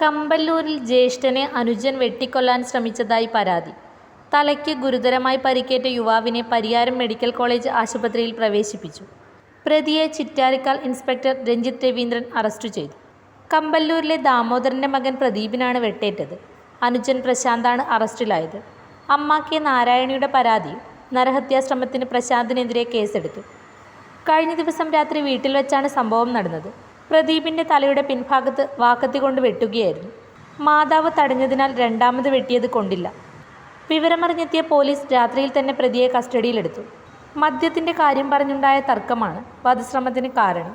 കമ്പല്ലൂരിൽ ജ്യേഷ്ഠനെ അനുജൻ വെട്ടിക്കൊല്ലാൻ ശ്രമിച്ചതായി പരാതി. തലയ്ക്ക് ഗുരുതരമായി പരിക്കേറ്റ യുവാവിനെ പരിയാരം മെഡിക്കൽ കോളേജ് ആശുപത്രിയിൽ പ്രവേശിപ്പിച്ചു. പ്രതിയെ ചിറ്റാരിക്കാൽ ഇൻസ്പെക്ടർ രഞ്ജിത്ത് രവീന്ദ്രൻ അറസ്റ്റ് ചെയ്തു. കമ്പല്ലൂരിലെ ദാമോദരന്റെ മകൻ പ്രദീപിനാണ് വെട്ടേറ്റത്. അനുജൻ പ്രശാന്താണ് അറസ്റ്റിലായത്. അമ്മ കെ നാരായണിയുടെ പരാതി നരഹത്യാശ്രമത്തിന് പ്രശാന്തിനെതിരെ കേസെടുത്തു. കഴിഞ്ഞ ദിവസം രാത്രി വീട്ടിൽ വെച്ചാണ് സംഭവം നടന്നത്. പ്രദീപിന്റെ തലയുടെ പിൻഭാഗത്ത് വാക്കത്തി കൊണ്ട് വെട്ടുകയായിരുന്നു. മാതാവ് തടഞ്ഞതിനാൽ രണ്ടാമത് വെട്ടിയത് കൊണ്ടില്ല. വിവരമറിഞ്ഞെത്തിയ പോലീസ് രാത്രിയിൽ തന്നെ പ്രതിയെ കസ്റ്റഡിയിലെടുത്തു. മദ്യത്തിന്റെ കാര്യം പറഞ്ഞുണ്ടായ തർക്കമാണ് വധശ്രമത്തിന് കാരണം.